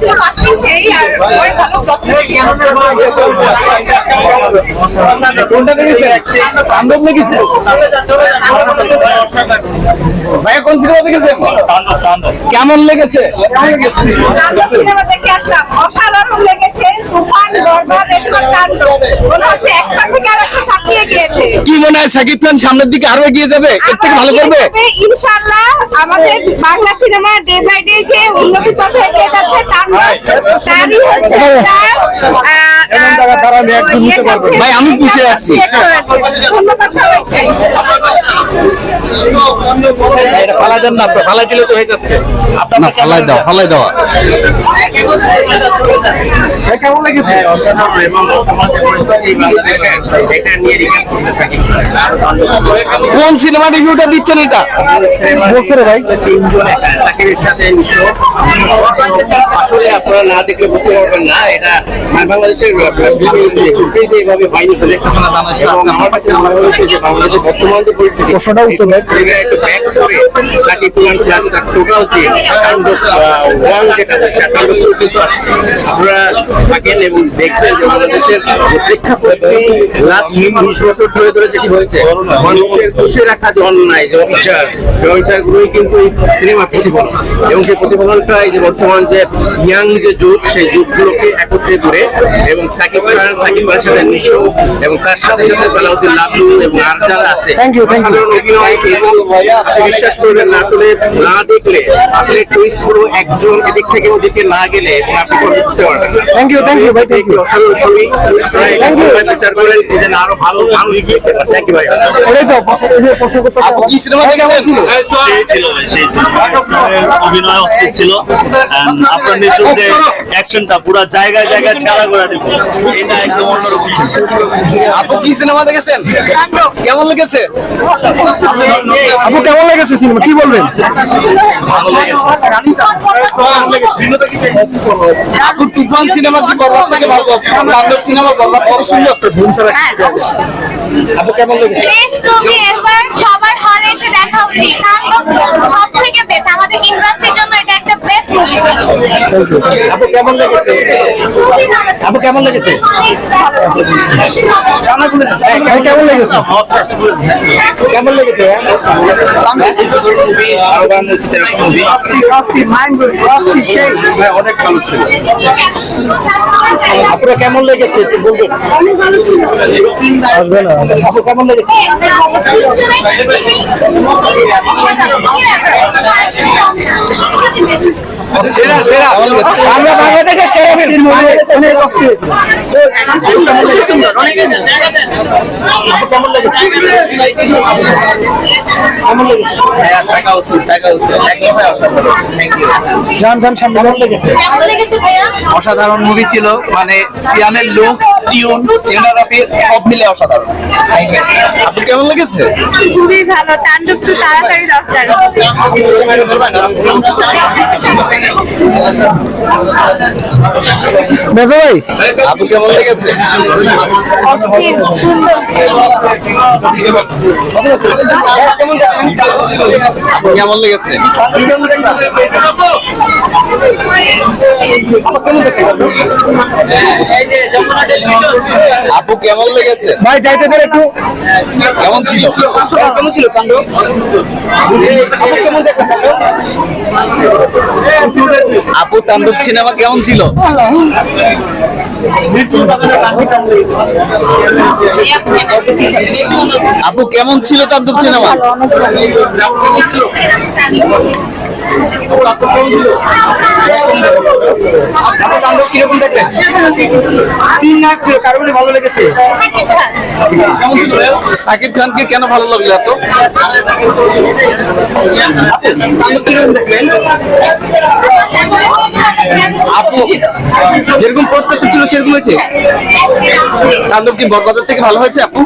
ছিল ফাস্টিং সেই আর অনেক ভালো কোনটা দেখেছে বান্ধব লেগেছে ভাইয়া কোন সিনেমা দেখেছে কেমন লেগেছে? সিনেমা অসাধারণ লেগেছে তুফান দরবার রেশমার কাণ্ড মনে হচ্ছে একটা থেকে আর একটা ছাপিয়ে গিয়েছে কি মনে হয় সাকিব খান সামনের দিকে আরও এগিয়ে যাবে? এর থেকে ভালো করবে? ইনশাআল্লাহ। আমাদের Bangla cinema day by day যে উন্নতি পথে এগিয়ে যাচ্ছে তার তারই হচ্ছে ভাই, আমি পিছিয়ে আসছি। ফালাই দেন না ফালাই দিলে তো হয়ে যাচ্ছে। না ফালাই দাও ফালাই দেওয়া কেমন লেগেছে? কোন সিনেমা রিভিউটা দিচ্ছেন এটা? বলছে রে ভাই। চাকরির সাথে মিশো। আসলে আপনারা না দেখলে বুঝতে পারবেন না এটা বাংলাদেশের হিস্ট্রিতে এভাবে হয়নি আমার কাছে মনে যে বাংলাদেশের বর্তমান যে পরিস্থিতি এটা একটু ব্যাক করে সাকিব তার টোটাল যে কাণ্ড ওয়ান যেটা হচ্ছে কাণ্ড কিন্তু আসছে। আপনারা থাকেন এবং দেখবেন যে বাংলাদেশের প্রেক্ষাপট লাস্ট বিশ বছর ধরে ধরে যেটি হয়েছে। মানুষের খুশি রাখা যে অন্যায় যে অবিচার। যে অবিচারগুলোই কিন্তু এই সিনেমার প্রতিফলন। এবং সেই প্রতিফলনটা এই যে বর্তমান যে ইয়াং যে যুগ সেই যুগগুলোকে একত্রে করে এবং সাকিব খান সাকিব খানের সাথে নিশো এবং তার সাথে সাথে সালাউদ্দিন লাভলু এবং আর যারা আছে সাধারণ অভিনয় এবং বিশ্বাস করবেন না আসলে না দেখলে আসলে টুইস্টগুলো একজন এদিক থেকে ওদিকে না গেলে আপনি বুঝতে পারবেন থ্যাংক ইউ থ্যাংক ইউ ভাই থ্যাংক ইউ বিচার করেন আরও ভালো মানুষ থ্যাংক ইউ আপু কি সিনেমা দেখেছেন? সেই ছিল। সেই ছিল অভিনয় অস্থির ছিল। আপনার নিশ্চয় যে অ্যাকশনটা পুরো জায়গায় জায়গায় ছেড়া করে এটা একদম অন্যরকম আপু কি সিনেমা দেখেছেন? কেমন লেগেছে? আপু কেমন লেগেছে সিনেমা কি বলবেন? ভালো লেগেছে। আপু তুফান সিনেমা কি বলব আপনাকে ভালো বান্ধব সিনেমা বলব কত সুন্দর। আপু কেমন লেগেছে? বেস্ট মুভি এবার সবার হলে এসে দেখা উচিত। সব থেকে বেস্ট আমাদের ইন্ডাস্ট্রির জন্য এটা একটা বেস্ট মুভি ছিল আপু কেমন লেগেছে। আপু কেমন লেগেছে? কেমন লেগেছে? কেমন লেগেছে? অনেক ভালো ছিল। আপুরা কেমন লেগেছে? বলবেন। আপু কেমন লেগেছে? সেরা সেরা আমরা বাংলাদেশের সেরা ফিল্ম অসাধারণ মুভি ছিল মানে সিয়ানের লুক টিউন সিনেমাগ্রাফি সব মিলে অসাধারণ। আপু কেমন লেগেছে? খুবই ভালো তাণ্ডব তো তাড়াতাড়ি দরকার। মেজো ভাই? আপু কেমন লেগেছে? অস্থির সুন্দর। আপু কেমন লেগেছে? আপু কেমন লেগেছে? ভাই যাইতে পারে একটু। কেমন ছিল? কেমন ছিল কাণ্ড আপু তাণ্ডব সিনেমা কেমন ছিল? আপু কেমন ছিল তাণ্ডব সিনেমা? কীরকম দেখলেন? তিন নাচ ছিল কারও ভালো লেগেছে? সাকিব খানকে কেন ভালো লাগল এত? আপু যেরকম প্রত্যাশা ছিল সেরকম হয়েছে? তাণ্ডব কি বরবাজার থেকে ভালো হয়েছে আপু?